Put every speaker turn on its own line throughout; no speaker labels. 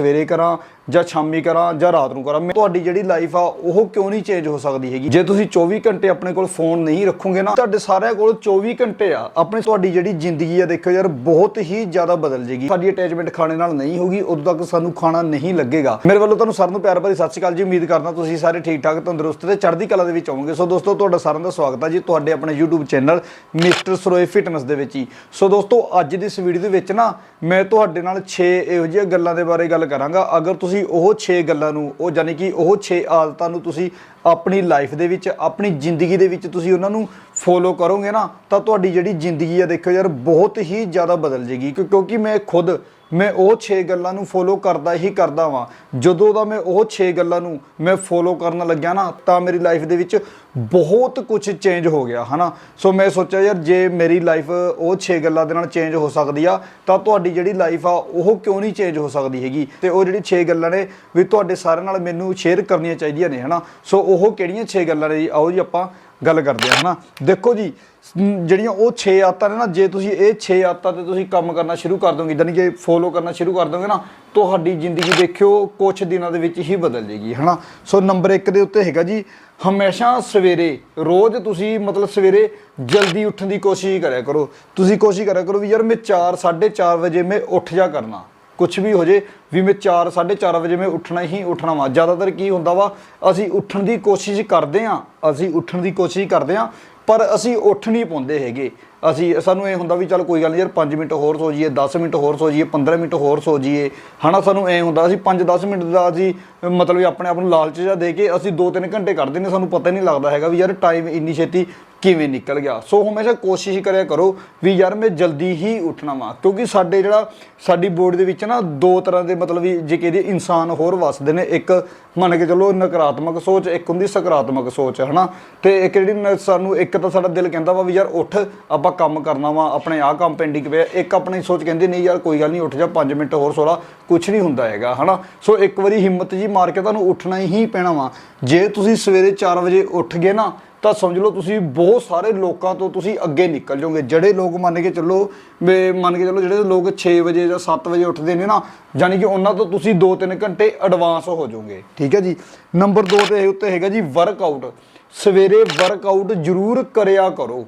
ਸਵੇਰੇ ਕਰਾਂ ਜਾਂ ਸ਼ਾਮੀ ਕਰਾਂ ਜਾਂ ਰਾਤ ਨੂੰ ਕਰਾਂ, ਮੈਂ- ਤੁਹਾਡੀ ਜਿਹੜੀ ਲਾਈਫ ਆ, ਉਹ ਕਿਉਂ ਨਹੀਂ ਚੇਂਜ ਹੋ ਸਕਦੀ ਹੈਗੀ? ਜੇ ਤੁਸੀਂ 24 ਘੰਟੇ ਆਪਣੇ ਕੋਲ ਫੋਨ ਨਹੀਂ ਰੱਖੋਗੇ ਨਾ, ਤੁਹਾਡੇ ਸਾਰਿਆਂ ਕੋਲ 24 ਘੰਟੇ ਆ। ਆਪਣੀ ਤੁਹਾਡੀ ਜਿਹੜੀ ਜ਼ਿੰਦਗੀ ਆ ਦੇਖੋ ਯਾਰ, ਬਹੁਤ ਹੀ ਜ਼ਿਆਦਾ ਬਦਲ ਜੇਗੀ ਸਾਡੀ ਅਟੈਚਮੈਂਟ ਖਾਣੇ ਨਾਲ ਨਹੀਂ ਹੋਗੀ ਉਦੋਂ ਤੱਕ ਸਾਨੂੰ ਖਾਣਾ ਨਹੀਂ ਲੱਗੇਗਾ। ਮੇਰੇ ਵੱਲੋਂ ਤੁਹਾਨੂੰ ਸਾਰਿਆਂ ਨੂੰ ਪਿਆਰ ਭਰੀ ਸਤਿ ਸ਼੍ਰੀ ਅਕਾਲ ਜੀ। ਉਮੀਦ ਕਰਦਾ ਤੁਸੀਂ ਸਾਰੇ ਠੀਕ ਠਾਕ ਤੰਦਰੁਸਤ ਤੇ ਚੜ੍ਹਦੀ ਕਲਾ ਦੇ ਵਿੱਚ ਹੋਵੋਗੇ। ਸੋ ਦੋਸਤੋ, ਤੁਹਾਡਾ ਸਾਰਿਆਂ ਦਾ ਸਵਾਗਤ ਆ ਜੀ ਤੁਹਾਡੇ ਆਪਣੇ YouTube channel mister Saroye fitness ਦੇ ਵਿੱਚ ਹੀ। ਸੋ ਦੋਸਤੋ, ਅੱਜ ਦੀ ਇਸ ਵੀਡੀਓ ਦੇ ਵਿੱਚ ਨਾ, ਮੈਂ ਤੁਹਾਡੇ ਨਾਲ 6 ਇਹੋ ਜਿਹੀਆਂ ਗੱਲਾਂ ਦੇ ਬਾਰੇ ਗੱਲ ਕਰਾਂਗਾ। ਅਗਰ ਤੁਸੀਂ ਉਹ 6 ਗੱਲਾਂ ਨੂੰ, ਉਹ ਯਾਨੀ ਕਿ ਉਹ 6 ਆਦਤਾਂ ਨੂੰ ਤੁਸੀਂ ਆਪਣੀ ਲਾਈਫ ਦੇ ਵਿੱਚ, ਆਪਣੀ ਜ਼ਿੰਦਗੀ ਦੇ ਵਿੱਚ ਤੁਸੀਂ ਉਹਨਾਂ ਨੂੰ ਫੋਲੋ ਕਰੋਗੇ ਨਾ, ਤਾਂ ਤੁਹਾਡੀ ਜਿਹੜੀ ਜ਼ਿੰਦਗੀ ਆ ਦੇਖੋ ਯਾਰ ਬਹੁਤ ਹੀ ਜ਼ਿਆਦਾ ਬਦਲ ਜੇਗੀ ਕਿਉਂਕਿ ਮੈਂ ਖੁਦ ਮੈਂ ਉਹ 6 ਗੱਲਾਂ ਨੂੰ ਫੋਲੋ ਕਰਦਾ ਹੀ ਕਰਦਾ ਵਾਂ। ਜਦੋਂ ਦਾ ਮੈਂ ਉਹ 6 ਗੱਲਾਂ ਨੂੰ ਮੈਂ ਫੋਲੋ ਕਰਨ ਲੱਗਿਆ ਨਾ, ਤਾਂ ਮੇਰੀ ਲਾਈਫ ਦੇ ਵਿੱਚ ਬਹੁਤ ਕੁਝ ਚੇਂਜ ਹੋ ਗਿਆ, ਹਨਾ? ਸੋ ਮੈਂ ਸੋਚਿਆ, ਯਾਰ, ਜੇ ਮੇਰੀ ਲਾਈਫ ਉਹ 6 ਗੱਲਾਂ ਦੇ ਨਾਲ ਚੇਂਜ ਹੋ ਸਕਦੀ ਆ, ਤਾਂ ਤੁਹਾਡੀ ਜਿਹੜੀ ਲਾਈਫ ਆ, ਉਹ ਕਿਉਂ ਨਹੀਂ ਚੇਂਜ ਹੋ ਸਕਦੀ ਹੈਗੀ? ਤੇ ਉਹ ਜਿਹੜੀ 6 ਗੱਲਾਂ ਨੇ, ਵੀ ਤੁਹਾਡੇ ਸਾਰਿਆਂ ਨਾਲ ਮੈਨੂੰ ਸ਼ੇਅਰ ਕਰਨੀਆਂ ਚਾਹੀਦੀਆਂ ਨੇ, ਹਨਾ? ਸੋ ਉਹ ਕਿਹੜੀਆਂ 6 ਗੱਲਾਂ ਨੇ ਜੀ? ਆਓ ਜੀ ਆਪਾਂ ਗੱਲ ਕਰਦੇ ਹਾਂ ਹਨਾ? ਦੇਖੋ ਜੀ ਜਿਹੜੀਆਂ ਉਹ 6 ਆਦਤਾਂ ਨੇ ਨਾ, ਜੇ ਤੁਸੀਂ ਇਹ 6 ਆਦਤਾਂ ਤੇ ਤੁਸੀਂ ਕੰਮ ਕਰਨਾ ਸ਼ੁਰੂ ਕਰ ਦੋਗੇ, ਯਾਨੀ ਕਿ ਫੋਲੋ ਕਰਨਾ ਸ਼ੁਰੂ ਕਰ ਦੋਗੇ ਨਾ, ਤੁਹਾਡੀ ਜ਼ਿੰਦਗੀ ਦੇਖਿਓ ਕੁਝ ਦਿਨਾਂ ਦੇ ਵਿੱਚ ਹੀ ਬਦਲ ਜੇਗੀ, ਹਨਾ? ਸੋ ਨੰਬਰ 1 ਦੇ ਉੱਤੇ ਹੈਗਾ ਜੀ, ਹਮੇਸ਼ਾ ਸਵੇਰੇ, ਰੋਜ਼ ਤੁਸੀਂ ਮਤਲਬ ਸਵੇਰੇ ਜਲਦੀ ਉੱਠਣ ਦੀ ਕੋਸ਼ਿਸ਼ ਕਰਿਆ ਕਰੋ। ਤੁਸੀਂ ਕੋਸ਼ਿਸ਼ ਕਰਿਆ ਕਰੋ ਵੀ ਯਾਰ ਮੈਂ 4 4:30 ਵਜੇ ਮੈਂ ਉੱਠ ਜਾ ਕਰਨਾ। ਕੁਝ ਵੀ ਹੋ ਜੇ, ਵੀ ਮੈਂ 4 4:30 ਵਜੇ ਮੈਂ ਉੱਠਣਾ ਹੀ ਉੱਠਣਾ ਵਾ। ਜ਼ਿਆਦਾਤਰ ਕੀ ਹੁੰਦਾ ਵਾ, ਅਸੀਂ ਉੱਠਣ ਦੀ ਕੋਸ਼ਿਸ਼ ਕਰਦੇ ਆ, ਅਸੀਂ ਉੱਠਣ ਦੀ ਕੋਸ਼ਿਸ਼ ਕਰਦੇ ਆ, ਪਰ ਅਸੀਂ ਉੱਠ ਨਹੀਂ ਪਾਉਂਦੇ ਹੈਗੇ। ਅਸੀਂ ਸਾਨੂੰ ਇਹ ਹੁੰਦਾ ਵੀ ਚੱਲ ਕੋਈ ਗੱਲ ਨਹੀਂ ਯਾਰ 5 ਮਿੰਟ ਹੋਰ ਸੋ ਜਾਈਏ 10 ਮਿੰਟ ਹੋਰ ਸੋ ਜਾਈਏ 15 ਮਿੰਟ ਹੋਰ ਸੋ ਜਾਈਏ ਹਨਾ ਸਾਨੂੰ ਐ ਹੁੰਦਾ ਅਸੀਂ 5-10 ਮਿੰਟ ਦਾ ਅਸੀਂ ਮਤਲਬ ਵੀ ਆਪਣੇ ਆਪ ਨੂੰ ਲਾਲਚ ਜਿਹਾ ਦੇ ਕੇ ਅਸੀਂ 2-3 ਘੰਟੇ ਕੱਢਦੇ ਨੇ ਸਾਨੂੰ ਪਤਾ ਹੀ ਨਹੀਂ ਲੱਗਦਾ ਹੈਗਾ ਵੀ ਯਾਰ ਟਾਈਮ ਇੰਨੀ ਛੇਤੀ ਕਿਵੇਂ ਨਿਕਲ ਗਿਆ। ਸੋ ਹਮੇਸ਼ਾ ਕੋਸ਼ਿਸ਼ ਕਰਿਆ ਕਰੋ ਵੀ ਯਾਰ ਮੈਂ ਜਲਦੀ ਹੀ ਉੱਠਣਾ ਵਾ, ਕਿਉਂਕਿ ਸਾਡੇ ਜਿਹੜਾ ਸਾਡੀ ਬੋਡੀ ਦੇ ਵਿੱਚ ਨਾ ਦੋ ਤਰ੍ਹਾਂ ਦੇ ਮਤਲਬ ਵੀ ਜੇ ਕਹਿੰਦੇ ਇਨਸਾਨ ਹੋਰ ਵਸਦੇ ਨੇ, ਇੱਕ ਮੰਨ ਕੇ ਚੱਲੋ ਨਕਾਰਾਤਮਕ ਸੋਚ, ਇੱਕ ਹੁੰਦੀ ਸਕਾਰਾਤਮਕ ਸੋਚ, ਹਨਾ। ਤੇ ਇੱਕ ਜਿਹੜੀ ਸਾਨੂੰ, ਇੱਕ ਤਾਂ ਸਾਡਾ ਦਿਲ ਕਹਿੰਦਾ ਵਾ ਵੀ ਯਾਰ ਉੱਠ, ਆਪਾਂ ਆਪਾਂ ਕੰਮ ਕਰਨਾ ਵਾ, ਆਪਣੇ ਆਹ ਕੰਮ ਪੈਂਡਿੰਗ ਪਿਆ, ਇੱਕ ਆਪਣੀ ਸੋਚ ਕਹਿੰਦੀ, ਨਹੀਂ ਯਾਰ, ਕੋਈ ਗੱਲ ਨਹੀਂ, ਉੱਠ ਜਾ 5 ਮਿੰਟ ਹੋਰ ਸੋਲਾ ਕੁਝ ਨਹੀਂ ਹੁੰਦਾ ਹੈਗਾ, ਹਨਾ? ਸੋ ਇੱਕ ਵਾਰੀ ਹਿੰਮਤ ਜੀ ਮਾਰ ਕੇ ਤੁਹਾਨੂੰ ਉੱਠਣਾ ਹੀ ਪੈਣਾ ਵਾ। ਜੇ ਤੁਸੀਂ ਸਵੇਰੇ 4 ਵਜੇ ਉੱਠ ਗਏ ਨਾ, ਤਾਂ ਸਮਝ ਲਓ ਤੁਸੀਂ ਬਹੁਤ ਸਾਰੇ ਲੋਕਾਂ ਤੋਂ ਤੁਸੀਂ ਅੱਗੇ ਨਿਕਲ ਜਾਓਗੇ। ਜਿਹੜੇ ਲੋਕ ਮੰਨ ਕੇ ਚੱਲੋ, ਵੀ ਮੰਨ ਕੇ ਚੱਲੋ ਜਿਹੜੇ ਲੋਕ 6 ਵਜੇ ਜਾਂ 7 ਵਜੇ ਉੱਠਦੇ ਨੇ ਨਾ, ਯਾਨੀ ਕਿ ਉਹਨਾਂ ਤੋਂ ਤੁਸੀਂ 2-3 ਘੰਟੇ ਐਡਵਾਂਸ ਹੋ ਜਾਓਗੇ, ਠੀਕ ਹੈ ਜੀ? ਨੰਬਰ 2 ਤੇ ਉੱਤੇ ਹੈਗਾ ਜੀ ਵਰਕਆਊਟ ਸਵੇਰੇ ਵਰਕਆਊਟ ਜ਼ਰੂਰ ਕਰਿਆ ਕਰੋ।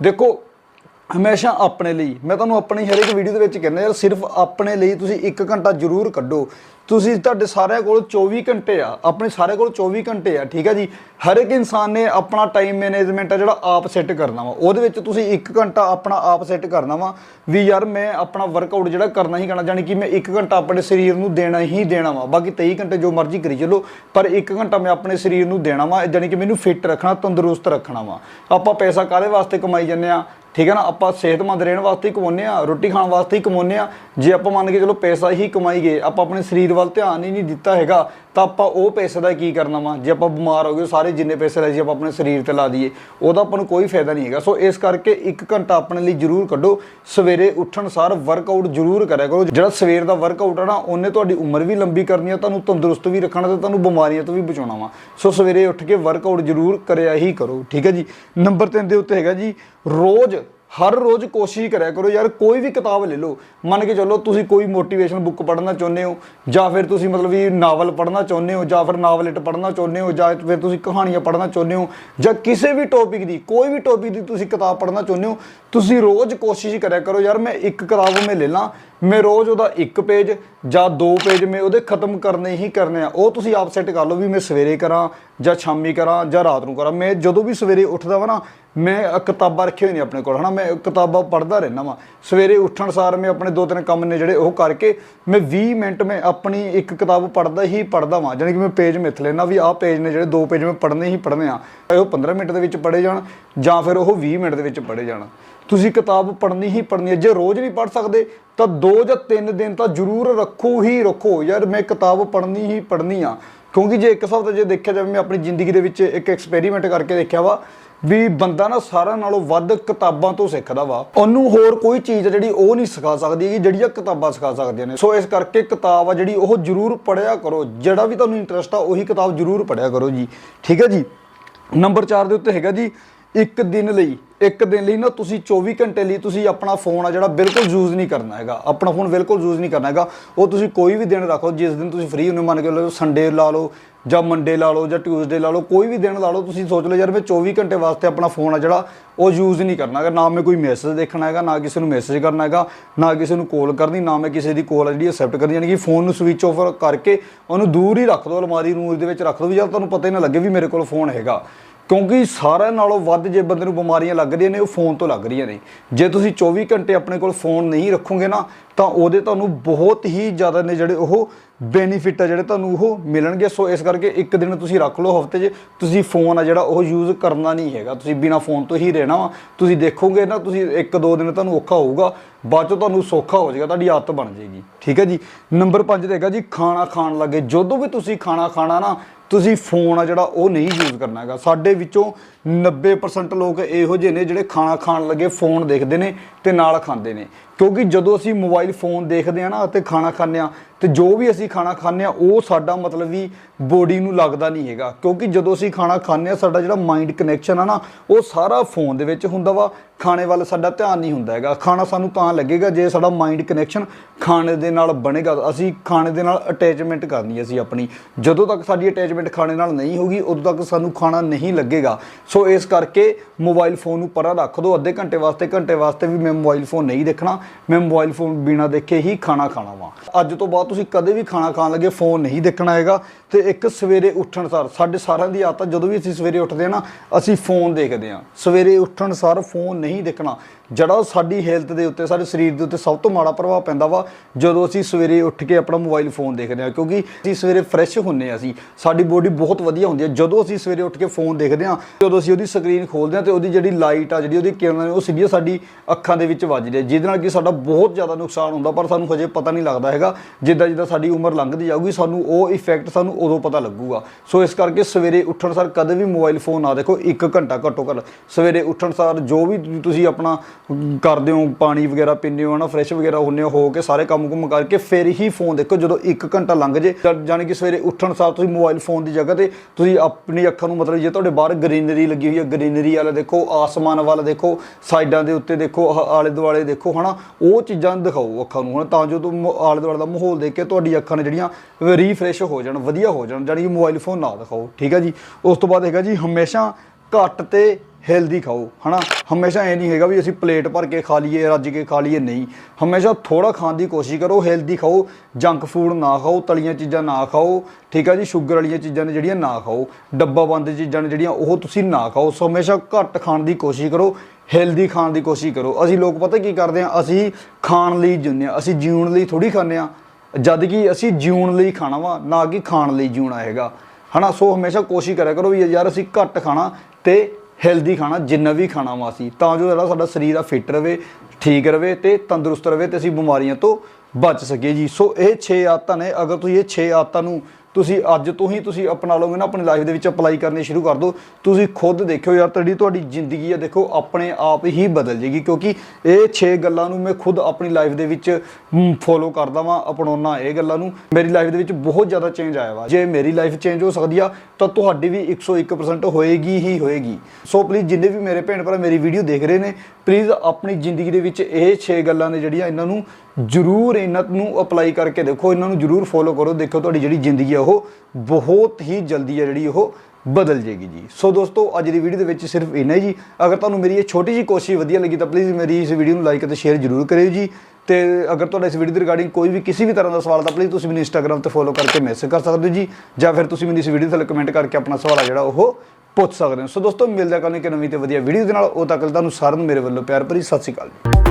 ਦੇਖੋ ਹਮੇਸ਼ਾ ਆਪਣੇ ਲਈ। ਮੈਂ ਤੁਹਾਨੂੰ ਆਪਣੀ ਹਰ ਇੱਕ ਵੀਡੀਓ ਦੇ ਵਿੱਚ ਕਹਿੰਦਾ ਯਾਰ, ਸਿਰਫ ਆਪਣੇ ਲਈ ਤੁਸੀਂ 1 ਘੰਟਾ ਜ਼ਰੂਰ ਕੱਢੋ। ਤੁਸੀਂ ਤੁਹਾਡੇ ਸਾਰਿਆਂ ਕੋਲ 24 ਘੰਟੇ ਆ। ਆਪਣੇ ਸਾਰਿਆਂ ਕੋਲ 24 ਘੰਟੇ ਆ, ਠੀਕ ਆ ਜੀ? ਹਰ ਇੱਕ ਇਨਸਾਨ ਨੇ ਆਪਣਾ ਟਾਈਮ ਮੈਨੇਜਮੈਂਟ ਆ ਜਿਹੜਾ ਆਪ ਸੈੱਟ ਕਰਨਾ ਵਾ। ਉਹਦੇ ਵਿੱਚ ਤੁਸੀਂ 1 ਘੰਟਾ ਆਪਣਾ ਆਪ ਸੈੱਟ ਕਰਨਾ ਵਾ ਵੀ ਯਾਰ ਮੈਂ ਆਪਣਾ ਵਰਕਆਊਟ ਜਿਹੜਾ ਕਰਨਾ ਹੀ ਕਰਨਾ ਜਾਨੀ ਕਿ ਮੈਂ 1 ਘੰਟਾ ਆਪਣੇ ਸਰੀਰ ਨੂੰ ਦੇਣਾ ਹੀ ਦੇਣਾ ਵਾ। ਬਾਕੀ 23 ਘੰਟੇ ਜੋ ਮਰਜ਼ੀ ਕਰੀ ਚੱਲੋ, ਪਰ 1 ਘੰਟਾ ਮੈਂ ਆਪਣੇ ਸਰੀਰ ਨੂੰ ਦੇਣਾ ਵਾ ਜਾਨੀ ਕਿ ਮੈਨੂੰ ਫਿੱਟ ਰੱਖਣਾ, ਤੰਦਰੁਸਤ ਰੱਖਣਾ ਵਾ। ਆਪਾਂ ਪੈਸਾ ਕਾਹਦੇ ਵਾਸਤੇ ਕਮਾਈ ਜਾਂਦੇ ਆ? ਠੀਕ ਹੈ ਨਾ? ਆਪਾਂ ਸਿਹਤਮੰਦ ਰਹਿਣ ਵਾਸਤੇ ਹੀ ਕਮਾਉਂਦੇ ਆ ਰੋਟੀ ਖਾਣ ਵਾਸਤੇ ਹੀ ਕਮਾਉਂਦੇ ਆ ਜੇ ਆਪਾਂ ਮੰਨ ਕੇ ਚਲੋ ਪੈਸਾ ਹੀ ਕਮਾਈਏ ਆਪਾਂ ਆਪਣੇ ਸਰੀਰ ਵੱਲ ਧਿਆਨ ਹੀ ਨਹੀਂ ਦਿੱਤਾ ਹੈਗਾ ਤਾਂ ਆਪਾਂ ਉਹ ਪੈਸੇ ਦਾ ਕੀ ਕਰਨਾ ਵਾ? ਜੇ ਆਪਾਂ ਬਿਮਾਰ ਹੋ ਗਏ ਸਾਰੇ ਜਿੰਨੇ ਪੈਸੇ ਲੈ ਜੀ ਆਪਾਂ ਆਪਣੇ ਸਰੀਰ ਤੇ ਲਾ ਦਈਏ, ਉਹਦਾ ਆਪਾਂ ਨੂੰ ਕੋਈ ਫਾਇਦਾ ਨਹੀਂ ਹੈਗਾ। ਸੋ ਇਸ ਕਰਕੇ ਇੱਕ ਘੰਟਾ ਆਪਣੇ ਲਈ ਜ਼ਰੂਰ ਕੱਢੋ। ਸਵੇਰੇ ਉੱਠਣ ਸਾਰ ਵਰਕਆਊਟ ਜ਼ਰੂਰ ਕਰਿਆ ਕਰੋ। ਜਿਹੜਾ ਸਵੇਰ ਦਾ ਵਰਕਆਊਟ ਹੈ ਨਾ, ਉਹਨੇ ਤੁਹਾਡੀ ਉਮਰ ਵੀ ਲੰਬੀ ਕਰਨੀ ਆ, ਤੁਹਾਨੂੰ ਤੰਦਰੁਸਤ ਵੀ ਰੱਖਣਾ ਤੇ ਤੁਹਾਨੂੰ ਬਿਮਾਰੀਆਂ ਤੋਂ ਵੀ ਬਚਾਉਣਾ ਵਾ। ਸੋ ਸਵੇਰੇ ਉੱਠ ਕੇ ਵਰਕਆਊਟ ਜ਼ਰੂਰ ਕਰਿਆ ਹੀ ਕਰੋ। ਠੀਕ ਹੈ ਜੀ? ਨੰਬਰ 3 ਦੇ ਉੱਤੇ ਹੈਗਾ ਜੀ, ਰੋਜ਼ ਹਰ ਰੋਜ਼ ਕੋਸ਼ਿਸ਼ ਕਰਿਆ ਕਰੋ, ਯਾਰ ਕੋਈ ਵੀ ਕਿਤਾਬ ਲੈ ਲਓ। ਮੰਨ ਕੇ ਚੱਲੋ, ਤੁਸੀਂ ਕੋਈ ਮੋਟੀਵੇਸ਼ਨ ਬੁੱਕ ਪੜ੍ਹਨਾ ਚਾਹੁੰਦੇ ਹੋ, ਜਾਂ ਫਿਰ ਤੁਸੀਂ ਮਤਲਬ ਵੀ ਨਾਵਲ ਪੜ੍ਹਨਾ ਚਾਹੁੰਦੇ ਹੋ, ਜਾਂ ਫਿਰ ਨਾਵਲੇਟ ਪੜ੍ਹਨਾ ਚਾਹੁੰਦੇ ਹੋ, ਜਾਂ ਫਿਰ ਤੁਸੀਂ ਕਹਾਣੀਆਂ ਪੜ੍ਹਨਾ ਚਾਹੁੰਦੇ ਹੋ, ਜਾਂ ਕਿਸੇ ਵੀ ਟੌਪਿਕ ਦੀ, ਕੋਈ ਵੀ ਟੌਪਿਕ ਦੀ ਤੁਸੀਂ ਕਿਤਾਬ ਪੜ੍ਹਨਾ ਚਾਹੁੰਦੇ ਹੋ, ਤੁਸੀਂ ਰੋਜ਼ ਕੋਸ਼ਿਸ਼ ਕਰਿਆ ਕਰੋ, ਯਾਰ ਮੈਂ ਇੱਕ ਕਿਤਾਬ ਮੈਂ ਲੈ ਲਾਂ ਮੈਂ ਰੋਜ਼ ਉਹਦਾ ਇੱਕ ਪੇਜ ਜਾਂ ਦੋ ਪੇਜ ਮੈਂ ਉਹਦੇ ਖਤਮ ਕਰਨੇ ਹੀ ਕਰਨੇ ਆ। ਉਹ ਤੁਸੀਂ ਆਪ ਸੈੱਟ ਕਰ ਲਓ ਵੀ ਮੈਂ ਸਵੇਰੇ ਕਰਾਂ ਜਾਂ ਸ਼ਾਮੀ ਕਰਾਂ ਜਾਂ ਰਾਤ ਨੂੰ ਕਰਾਂ। ਮੈਂ ਜਦੋਂ ਵੀ ਸਵੇਰੇ ਉੱਠਦਾ ਵਾ ਨਾ, ਮੈਂ ਕਿਤਾਬਾਂ ਰੱਖੀਆਂ ਹੋਈਆਂ ਆਪਣੇ ਕੋਲ, ਹਨਾ? ਮੈਂ ਕਿਤਾਬਾਂ ਪੜ੍ਹਦਾ ਰਹਿਣਾ ਵਾਂ। ਸਵੇਰੇ ਉੱਠਣ ਸਾਰ ਮੈਂ ਆਪਣੇ ਦੋ ਤਿੰਨ ਕੰਮ ਨੇ ਜਿਹੜੇ ਉਹ ਕਰਕੇ ਮੈਂ 20 ਮਿੰਟ ਮੈਂ ਆਪਣੀ ਇੱਕ ਕਿਤਾਬ ਪੜ੍ਹਦਾ ਹੀ ਪੜ੍ਹਦਾ ਵਾਂ। ਜਾਣੀ ਕਿ ਮੈਂ ਪੇਜ ਮਿੱਥ ਲੈਣਾ ਵੀ ਆਹ ਪੇਜ ਨੇ ਜਿਹੜੇ ਦੋ ਪੇਜ ਮੈਂ ਪੜ੍ਹਨੇ ਹੀ ਪੜ੍ਹਨੇ ਆ। ਚਾਹੇ ਉਹ 15 ਮਿੰਟ ਦੇ ਵਿੱਚ ਪੜ੍ਹੇ ਜਾਣ ਜਾਂ ਫਿਰ ਉਹ 20 ਮਿੰਟ ਦੇ ਵਿੱਚ ਪੜ੍ਹੇ ਜਾਣ। ਤੁਸੀਂ ਕਿਤਾਬ ਪੜ੍ਹਨੀ ਹੀ ਪੜ੍ਹਨੀ ਹੈ। ਜੇ ਰੋਜ਼ ਨਹੀਂ ਪੜ੍ਹ ਸਕਦੇ, ਤਾਂ 2 ਜਾਂ 3 ਦਿਨ ਤਾਂ ਜ਼ਰੂਰ ਰੱਖੋ ਹੀ ਰੱਖੋ। ਯਾਰ, ਮੈਂ ਕਿਤਾਬ ਪੜ੍ਹਨੀ ਹੀ ਪੜ੍ਹਨੀ ਆ। ਕਿਉਂਕਿ ਜੇ ਇੱਕ ਹਿਸਾਬ ਤੋਂ ਜੇ ਦੇਖਿਆ ਜਾਵੇ, ਮੈਂ ਆਪਣੀ ਜ਼ਿੰਦਗੀ ਦੇ ਵਿੱਚ ਇੱਕ ਐਕਸਪੈਰੀਮੈਂਟ ਕਰਕੇ ਦੇਖਿਆ ਵਾ, ਵੀ ਬੰਦਾ ਨਾ ਸਾਰਿਆਂ ਨਾਲੋਂ ਵੱਧ ਕਿਤਾਬਾਂ ਤੋਂ ਸਿੱਖਦਾ ਵਾ। ਉਹਨੂੰ ਹੋਰ ਕੋਈ ਚੀਜ਼ ਆ ਜਿਹੜੀ ਉਹ ਨਹੀਂ ਸਿਖਾ ਸਕਦੀ ਕਿ ਜਿਹੜੀਆਂ ਕਿਤਾਬਾਂ ਸਿਖਾ ਸਕਦੀਆਂ ਨੇ। ਸੋ ਇਸ ਕਰਕੇ ਕਿਤਾਬ ਆ ਜਿਹੜੀ, ਉਹ ਜ਼ਰੂਰ ਪੜ੍ਹਿਆ ਕਰੋ। ਜਿਹੜਾ ਵੀ ਤੁਹਾਨੂੰ ਇੰਟਰਸਟ ਆ, ਉਹੀ ਕਿਤਾਬ ਜ਼ਰੂਰ ਪੜ੍ਹਿਆ ਕਰੋ ਜੀ। ਠੀਕ ਹੈ ਜੀ? ਨੰਬਰ 4 ਦੇ ਉੱਤੇ ਹੈਗਾ ਜੀ ਇੱਕ ਦਿਨ ਲਈ, ਇੱਕ ਦਿਨ ਲਈ ਨਾ ਤੁਸੀਂ 24 ਘੰਟੇ ਲਈ ਤੁਸੀਂ ਆਪਣਾ ਫੋਨ ਆ ਜਿਹੜਾ ਬਿਲਕੁਲ ਯੂਜ਼ ਨਹੀਂ ਕਰਨਾ ਹੈਗਾ। ਆਪਣਾ ਫੋਨ ਬਿਲਕੁਲ ਯੂਜ਼ ਨਹੀਂ ਕਰਨਾ ਹੈਗਾ। ਉਹ ਤੁਸੀਂ ਕੋਈ ਵੀ ਦਿਨ ਰੱਖੋ, ਜਿਸ ਦਿਨ ਤੁਸੀਂ ਫ੍ਰੀ ਹੁੰਦੇ ਮੰਨ ਕੇ ਲਓ ਸੰਡੇ ਲਾ ਲਓ ਜਾਂ ਮੰਡੇ ਲਾ ਲਓ ਜਾਂ ਟਿਊਜ਼ਡੇ ਲਾ ਲਓ, ਕੋਈ ਵੀ ਦਿਨ ਲਾ ਲਓ, ਤੁਸੀਂ ਸੋਚ ਲਓ ਯਾਰ ਮੈਂ 24 ਘੰਟੇ ਵਾਸਤੇ ਆਪਣਾ ਫੋਨ ਆ ਜਿਹੜਾ ਉਹ ਯੂਜ਼ ਨਹੀਂ ਕਰਨਾ ਹੈਗਾ। ਨਾ ਮੈਂ ਕੋਈ ਮੈਸੇਜ ਦੇਖਣਾ ਹੈਗਾ, ਨਾ ਕਿਸੇ ਨੂੰ ਮੈਸੇਜ ਕਰਨਾ ਹੈਗਾ, ਨਾ ਕਿਸੇ ਨੂੰ ਕਾਲ ਕਰਨੀ ਨਾ ਮੈਂ ਕਿਸੇ ਦੀ ਕਾਲ ਜਿਹੜੀ ਅਸੈਪਟ ਕਰਨੀ ਯਾਨੀ ਕਿ ਫੋਨ ਨੂੰ ਸਵਿਚ ਆਫ ਕਰਕੇ ਉਹਨੂੰ ਦੂਰ ਹੀ ਰੱਖ ਦਿਓ, ਅਲਮਾਰੀ ਨੂਰ ਦੇ ਵਿੱਚ ਰੱਖ ਦਿਓ ਵੀ ਯਾਰ ਤੁਹਾਨੂੰ ਪਤਾ ਹੀ ਨਾ ਲੱਗੇ ਵੀ ਮੇਰੇ ਕੋਲ ਫੋਨ ਹੈਗਾ। ਕਿਉਂਕਿ ਸਾਰਿਆਂ ਨਾਲੋਂ ਵੱਧ ਜੇ ਬੰਦੇ ਨੂੰ ਬਿਮਾਰੀਆਂ ਲੱਗ ਰਹੀਆਂ ਨੇ, ਉਹ ਫੋਨ ਤੋਂ ਲੱਗ ਰਹੀਆਂ ਨੇ। ਜੇ ਤੁਸੀਂ 24 ਘੰਟੇ ਆਪਣੇ ਕੋਲ ਫੋਨ ਨਹੀਂ ਰੱਖੋਗੇ ਨਾ, ਤਾਂ ਉਹਦੇ ਤੁਹਾਨੂੰ ਬਹੁਤ ਹੀ ਜ਼ਿਆਦਾ ਨੇ ਜਿਹੜੇ ਉਹ ਬੈਨੀਫਿਟ ਆ, ਜਿਹੜੇ ਤੁਹਾਨੂੰ ਉਹ ਮਿਲਣਗੇ। ਸੋ ਇਸ ਕਰਕੇ ਇੱਕ ਦਿਨ ਤੁਸੀਂ ਰੱਖ ਲਓ ਹਫ਼ਤੇ 'ਚ। ਤੁਸੀਂ ਫੋਨ ਆ ਜਿਹੜਾ ਉਹ ਯੂਜ਼ ਕਰਨਾ ਨਹੀਂ ਹੈਗਾ। ਤੁਸੀਂ ਬਿਨਾ ਫੋਨ ਤੋਂ ਹੀ ਰਹਿਣਾ ਵਾ। ਤੁਸੀਂ ਦੇਖੋਗੇ ਨਾ, ਤੁਸੀਂ ਇੱਕ ਦੋ ਦਿਨ ਤੁਹਾਨੂੰ ਔਖਾ ਹੋਊਗਾ। ਬਾਅਦ 'ਚੋਂ ਤੁਹਾਨੂੰ ਸੌਖਾ ਹੋ ਜਾਏਗਾ, ਤੁਹਾਡੀ ਆਦਤ ਬਣ ਜਾਏਗੀ। ਠੀਕ ਹੈ ਜੀ। ਨੰਬਰ 5 ਤੇ ਹੈਗਾ ਜੀ, ਖਾਣਾ ਖਾਣ ਲੱਗੇ। ਜਦੋਂ ਵੀ ਤੁਸੀਂ ਖਾਣਾ ਖਾਣਾ ਨਾ, ਤੁਸੀਂ ਫੋਨ ਆ ਜਿਹੜਾ, ਉਹ ਨਹੀਂ ਯੂਜ਼ ਕਰਨਾ ਹੈਗਾ। ਸਾਡੇ ਵਿੱਚੋਂ 90% ਲੋਕ ਇਹੋ ਜਿਹੇ ਨੇ ਜਿਹੜੇ ਖਾਣਾ ਖਾਣ ਲੱਗੇ ਫੋਨ ਦੇਖਦੇ ਨੇ ਤੇ ਨਾਲ ਖਾਂਦੇ ਨੇ। ਕਿਉਂਕਿ ਜਦੋਂ ਅਸੀਂ ਮੋਬਾਈਲ ਫੋਨ ਦੇਖਦੇ ਆ ਨਾ ਅਤੇ ਖਾਣਾ ਖਾਂਦੇ ਆ ਤੇ ਜੋ ਵੀ ਅਸੀਂ ਖਾਣਾ ਖਾਂਦੇ ਆ ਉਹ ਸਾਡਾ ਮਤਲਬ ਵੀ ਬੋਡੀ ਨੂੰ ਲੱਗਦਾ ਨਹੀਂ ਹੈਗਾ। ਕਿਉਂਕਿ ਜਦੋਂ ਅਸੀਂ ਖਾਣਾ ਖਾਂਦੇ ਆ ਸਾਡਾ ਜਿਹੜਾ ਮਾਈਂਡ ਕਨੈਕਸ਼ਨ ਆ ਨਾ, ਉਹ ਸਾਰਾ ਫੋਨ ਦੇ ਵਿੱਚ ਹੁੰਦਾ ਵਾ। ਖਾਣੇ ਵੱਲ ਸਾਡਾ ਧਿਆਨ ਨਹੀਂ ਹੁੰਦਾ ਹੈਗਾ। ਖਾਣਾ ਸਾਨੂੰ ਤਾਂ ਲੱਗੇਗਾ ਜੇ ਸਾਡਾ ਮਾਈਂਡ ਕਨੈਕਸ਼ਨ ਖਾਣੇ ਦੇ ਨਾਲ ਬਣੇਗਾ। ਅਸੀਂ ਖਾਣੇ ਦੇ ਨਾਲ ਅਟੈਚਮੈਂਟ ਕਰਨੀ ਅਸੀਂ ਆਪਣੀ। ਜਦੋਂ ਤੱਕ ਸਾਡੀ ਅਟੈਚਮੈਂਟ ਖਾਣੇ ਨਾਲ ਨਹੀਂ ਹੋਗੀ ਉਦੋਂ ਤੱਕ ਸਾਨੂੰ ਖਾਣਾ ਨਹੀਂ ਲੱਗੇਗਾ। ਸੋ ਇਸ ਕਰਕੇ ਮੋਬਾਈਲ ਫੋਨ ਨੂੰ ਪਰਾਂ ਰੱਖ ਦਿਓ ਅੱਧੇ ਘੰਟੇ ਵਾਸਤੇ ਘੰਟੇ ਵਾਸਤੇ ਵੀ ਮੈਂ ਮੋਬਾਈਲ ਫੋਨ ਨਹੀਂ ਦੇਖਣਾ। ਮੈਂ ਮੋਬਾਈਲ ਫੋਨ ਬਿਨਾ ਦੇਖੇ ਹੀ ਖਾਣਾ ਖਾਣਾ ਵਾ। ਅੱਜ ਤੋਂ ਬਾਅਦ ਤੁਸੀਂ ਕਦੇ ਵੀ ਖਾਣਾ ਖਾਣ ਲੱਗੇ ਫੋਨ ਨਹੀਂ ਦੇਖਣਾ ਹੈਗਾ। ਤੇ ਇੱਕ ਸਵੇਰੇ ਉੱਠਣ ਸਾਰ ਸਾਡੇ ਸਾਰਿਆਂ ਦੀ ਆਦਤ ਆ, ਜਦੋਂ ਵੀ ਅਸੀਂ ਸਵੇਰੇ ਉੱਠਦੇ ਆ ਨਾ ਅਸੀਂ ਫੋਨ ਦੇਖਦੇ ਆ ਸਵੇਰੇ ਉੱਠਣ ਸਾਰ ਫੋਨ ਨਹੀਂ ਦੇਖਣਾ। ਜਿਹੜਾ ਸਾਡੀ ਹੈਲਥ ਦੇ ਉੱਤੇ ਸਾਡੇ ਸਰੀਰ ਦੇ ਉੱਤੇ ਸਭ ਤੋਂ ਮਾੜਾ ਪ੍ਰਭਾਵ ਪੈਂਦਾ ਵਾ ਜਦੋਂ ਅਸੀਂ ਸਵੇਰੇ ਉੱਠ ਕੇ ਆਪਣਾ ਮੋਬਾਈਲ ਫੋਨ ਦੇਖਦੇ ਆ ਕਿਉਂਕਿ ਅਸੀਂ ਸਵੇਰੇ ਫਰੈਸ਼ ਹੁੰਨੇ ਆ ਅਸੀਂ। ਸਾਡੀ ਬੋਡੀ ਬਹੁਤ ਵਧੀਆ ਹੁੰਦੀ ਹੈ। ਜਦੋਂ ਅਸੀਂ ਸਵੇਰੇ ਉੱਠ ਕੇ ਫੋਨ ਦੇਖਦੇ ਆ ਜਦੋਂ ਅਸੀਂ ਉਹਦੀ ਸਕਰੀਨ ਖੋਲਦੇ ਆ ਤੇ ਉਹਦੀ ਜਿਹੜੀ ਲਾਈਟ ਆ ਜਿਹੜੀ ਉਹਦੀ ਕਿਰਨਾਂ ਨੇ ਉਹ ਸਿੱਧੀਆਂ ਸਾਡੀ ਅੱਖਾਂ ਦੇ ਵਿੱਚ ਵੱਜਦੀ ਹੈ। ਜਿਹਦੇ ਨਾਲ ਕਿ ਸਾਡਾ ਬਹੁਤ ਜ਼ਿਆਦਾ ਨੁਕਸਾਨ ਹੁੰਦਾ, ਪਰ ਸਾਨੂੰ ਹਜੇ ਪਤਾ ਨਹੀਂ ਲੱਗਦਾ ਹੈਗਾ। ਜਿੱਦਾਂ ਜਿੱਦਾਂ ਸਾਡੀ ਉਮਰ ਲੰਘਦੀ ਜਾਊਗੀ, ਸਾਨੂੰ ਉਹ ਇਫੈਕਟ ਸਾਨੂੰ ਉਦੋਂ ਪਤਾ ਲੱਗੂਗਾ। ਸੋ ਇਸ ਕਰਕੇ ਸਵੇਰੇ ਉੱਠਣ ਸਾਰ ਕਦੇ ਵੀ ਮੋਬਾਈਲ ਫੋਨ ਨਾ ਦੇਖੋ 1 ਘੰਟਾ ਘੱਟੋ ਘੱਟ। ਸਵੇਰੇ ਉੱਠਣ ਸਾਰ ਜੋ ਵੀ ਤੁਸੀਂ ਆਪਣਾ ਕਰਦੇ ਹੋ, ਪਾਣੀ ਵਗੈਰਾ ਪੀਂਦੇ ਹੋ ਨਾ ਫਰੈਸ਼ ਵਗੈਰਾ ਹੁੰਨੇ ਹੋ ਹੋ ਕੇ ਸਾਰੇ ਕੰਮ ਕੁਮ ਕਰਕੇ ਫਿਰ ਹੀ ਫੋਨ ਦੇਖੋ, ਜਦੋਂ 1 ਘੰਟਾ ਲੰਘ ਜੇ। ਤਾਂ ਜਾਣੀ ਕਿ ਸਵੇਰੇ ਉੱਠਣ ਸਾਰ ਤੁਸੀਂ ਮੋਬਾਈਲ ਫੋਨ ਦੀ ਜਗ੍ਹਾ ਤੇ ਤੁਸੀਂ ਆਪਣੀ ਅੱਖਾਂ ਨੂੰ ਮਤਲਬ ਜੇ ਤੁਹਾਡੇ ਬਾਹਰ ਗ੍ਰੀਨਰੀ ਲੱਗੀ ਹੋਈ ਹੈ ਗ੍ਰੀਨਰੀ ਵਾਲਾ ਦੇਖੋ, ਆਸਮਾਨ ਵੱਲ ਦੇਖੋ, ਸਾਈਡਾਂ ਦੇ ਉੱਤੇ ਦੇਖੋ, ਆਹ ਆਲੇ ਦੁਆਲੇ ਦੇਖੋ, ਹਨਾ। ਉਹ ਚੀਜ਼ਾਂ ਦਿਖਾਓ ਅੱਖਾਂ ਨੂੰ, ਹਨਾ? ਤਾਂ ਜੋ ਤੁਮ ਆਲੇ ਦੁਆਲੇ ਦਾ ਮਾਹੌਲ ਦੇਖ ਕੇ ਤੁਹਾਡੀ ਅੱਖਾਂ ਨੇ ਜਿਹੜੀਆਂ ਰੀਫਰੈਸ਼ ਹੋ ਜਾਣ, ਵਧੀਆ ਹੋ ਜਾਣ, ਜਾਣੀ ਕਿ ਮੋਬਾਈਲ ਫੋਨ ਨਾ ਦਿਖਾਓ, ਠੀਕ ਹੈ ਜੀ? ਉਸ ਤੋਂ ਬਾਅਦ ਹੈਗਾ ਜੀ, ਹਮੇਸ਼ਾ ਘੱਟ ਤੇ ਹੈਲਦੀ ਖਾਓ, ਹਨਾ? ਹਮੇਸ਼ਾ ਇਹ ਨਹੀਂ ਹੈਗਾ ਵੀ ਅਸੀਂ ਪਲੇਟ ਭਰ ਕੇ ਖਾ ਲਈਏ, ਰੱਜ ਕੇ ਖਾ ਲਈਏ, ਨਹੀਂ। ਹਮੇਸ਼ਾ ਥੋੜਾ ਖਾਣ ਦੀ ਕੋਸ਼ਿਸ਼ ਕਰੋ ਹੈਲਦੀ ਖਾਓ ਜੰਕ ਫੂਡ ਨਾ ਖਾਓ, ਤਲੀਆਂ ਚੀਜ਼ਾਂ ਨਾ ਖਾਓ, ਠੀਕ ਹੈ ਜੀ? ਸ਼ੂਗਰ ਵਾਲੀਆਂ ਚੀਜ਼ਾਂ ਨੇ ਜਿਹੜੀਆਂ ਨਾ ਖਾਓ, ਡੱਬਾ ਬੰਦ ਚੀਜ਼ਾਂ ਨੇ ਜਿਹੜੀਆਂ ਉਹ ਤੁਸੀਂ ਨਾ ਖਾਓ। ਸੋ ਹਮੇਸ਼ਾ ਘੱਟ ਖਾਣ ਦੀ ਕੋਸ਼ਿਸ਼ ਕਰੋ ਹੈਲਦੀ ਖਾਣ ਦੀ ਕੋਸ਼ਿਸ਼ ਕਰੋ। ਅਸੀਂ ਲੋਕ ਪਤਾ ਕੀ ਕਰਦੇ ਆ ਅਸੀਂ ਖਾਣ ਲਈ ਜਿਉਂਦੇ ਆ ਅਸੀਂ ਜਿਉਣ ਲਈ ਥੋੜੀ ਖਾਂਦੇ ਆ ਜਦ ਕਿ ਅਸੀਂ ਜਿਉਣ ਲਈ ਖਾਣਾ ਵਾ, ਨਾ ਕਿ ਖਾਣ ਲਈ ਜਿਉਣਾ ਹੈਗਾ। ਹਨਾ? ਸੋ ਹਮੇਸ਼ਾ ਕੋਸ਼ਿਸ਼ ਕਰਿਆ ਕਰੋ ਵੀ ਯਾਰ ਅਸੀਂ ਘੱਟ ਖਾਣਾ ਤੇ ਹੈਲਦੀ ਖਾਣਾ, ਜਿੰਨਾ ਵੀ ਖਾਣਾ ਵਾ ਅਸੀਂ। ਤਾਂ ਜੋ ਜਿਹੜਾ ਸਾਡਾ ਸਰੀਰ ਆ ਫਿੱਟ ਰਵੇ, ਠੀਕ ਰਵੇ ਤੇ ਤੰਦਰੁਸਤ ਰਵੇ ਤੇ ਅਸੀਂ ਬਿਮਾਰੀਆਂ ਤੋਂ ਬਚ ਸਕੀਏ ਜੀ। ਸੋ ਇਹ 6 ਆਦਤਾਂ ਨੇ। ਅਗਰ ਤੁਸੀਂ ਇਹ 6 ਆਦਤਾਂ ਨੂੰ ਤੁਸੀਂ ਅੱਜ ਤੋਂ ਹੀ ਤੁਸੀਂ ਅਪਣਾ ਲਓਗੇ ਨਾ, ਆਪਣੀ ਲਾਈਫ ਦੇ ਵਿੱਚ ਅਪਲਾਈ ਕਰਨੀ ਸ਼ੁਰੂ ਕਰ ਦਿਓ। ਤੁਸੀਂ ਖੁਦ ਦੇਖਿਓ ਯਾਰ ਤੁਹਾਡੀ ਤੁਹਾਡੀ ਜ਼ਿੰਦਗੀ ਆ, ਦੇਖੋ, ਆਪਣੇ ਆਪ ਹੀ ਬਦਲ ਜੇਗੀ। ਕਿਉਂਕਿ ਇਹ 6 ਗੱਲਾਂ ਨੂੰ ਮੈਂ ਖੁਦ ਆਪਣੀ ਲਾਈਫ ਦੇ ਵਿੱਚ ਫੋਲੋ ਕਰਦਾ ਵਾਂ ਅਪਣਾਉਣਾ ਇਹ ਗੱਲਾਂ ਨੂੰ। ਮੇਰੀ ਲਾਈਫ ਦੇ ਵਿੱਚ ਬਹੁਤ ਜ਼ਿਆਦਾ ਚੇਂਜ ਆਇਆ ਵਾ। ਜੇ ਮੇਰੀ ਲਾਈਫ ਚੇਂਜ ਹੋ ਸਕਦੀ ਆ, ਤਾਂ ਤੁਹਾਡੀ ਵੀ 101% ਹੋਏਗੀ ਹੀ ਹੋਏਗੀ। ਸੋ ਪਲੀਜ਼ ਜਿੰਨੇ ਵੀ ਮੇਰੇ ਭੈਣ ਭਰਾ ਮੇਰੀ ਵੀਡੀਓ ਦੇਖ ਰਹੇ ਨੇ ਪਲੀਜ਼ ਆਪਣੀ ਜ਼ਿੰਦਗੀ ਦੇ ਵਿੱਚ ਇਹ 6 ਗੱਲਾਂ ਨੇ ਜਿਹੜੀਆਂ ਇਹਨਾਂ ਨੂੰ ਜਰੂਰ ਇਹਨਾਂ ਨੂੰ ਅਪਲਾਈ ਕਰਕੇ ਦੇਖੋ, ਇਹਨਾਂ ਨੂੰ ਜਰੂਰ ਫੋਲੋ ਕਰੋ, ਦੇਖੋ ਤੁਹਾਡੀ ਜਿਹੜੀ ਜ਼ਿੰਦਗੀ ਆ ਉਹ ਬਹੁਤ ਹੀ ਜਲਦੀ ਆ ਜਿਹੜੀ ਉਹ ਬਦਲ ਜੇਗੀ ਜੀ। ਸੋ ਦੋਸਤੋ, ਅੱਜ ਦੀ ਵੀਡੀਓ ਦੇ ਵਿੱਚ ਸਿਰਫ ਇੰਨਾ ਹੀ ਜੀ। ਅਗਰ ਤੁਹਾਨੂੰ ਮੇਰੀ ਇਹ ਛੋਟੀ ਜੀ ਕੋਸ਼ਿਸ਼ ਵਧੀਆ ਲੱਗੀ ਤਾਂ ਪਲੀਜ਼ ਮੇਰੀ ਇਸ ਵੀਡੀਓ ਨੂੰ ਲਾਈਕ ਅਤੇ ਸ਼ੇਅਰ ਜਰੂਰ ਕਰਿਓ ਜੀ। ਤੇ ਅਗਰ ਤੁਹਾਡਾ ਇਸ ਵੀਡੀਓ ਦੇ ਰਿਗਾਰਡਿੰਗ ਕੋਈ ਵੀ ਕਿਸੇ ਵੀ ਤਰ੍ਹਾਂ ਦਾ ਸਵਾਲ ਤਾਂ ਪਲੀਜ਼ ਤੁਸੀਂ ਮੈਨੂੰ ਇੰਸਟਾਗ੍ਰam ਤੇ ਫੋਲੋ ਕਰਕੇ ਮੈਸੇਜ ਕਰ ਸਕਦੇ ਹੋ ਜੀ, ਜਾਂ ਫਿਰ ਤੁਸੀਂ ਮੈਨੂੰ ਇਸ ਵੀਡੀਓ ਥੱਲੇ ਕਮੈਂਟ ਕਰਕੇ ਆਪਣਾ ਸਵਾਲ ਆ ਜਿਹੜਾ ਉਹ ਪੁੱਛ ਸਕਦੇ ਹੋ। ਸੋ ਦੋਸਤੋ, ਮਿਲਦਾ ਕੱਲ੍ਹ ਨੂੰ ਇੱਕ ਨਵੀਂ ਤੇ ਵਧੀਆ ਵੀਡੀਓ ਦੇ ਨਾਲ। ਉਹ ਤੱਕ ਤੁਹਾਨੂੰ ਸਾਰਿਆਂ ਨੂੰ ਮੇਰੇ ਵੱਲੋਂ ਪਿਆਰ ਭਰੀ ਸਤਿ ਸ਼੍ਰੀ ਅਕਾਲ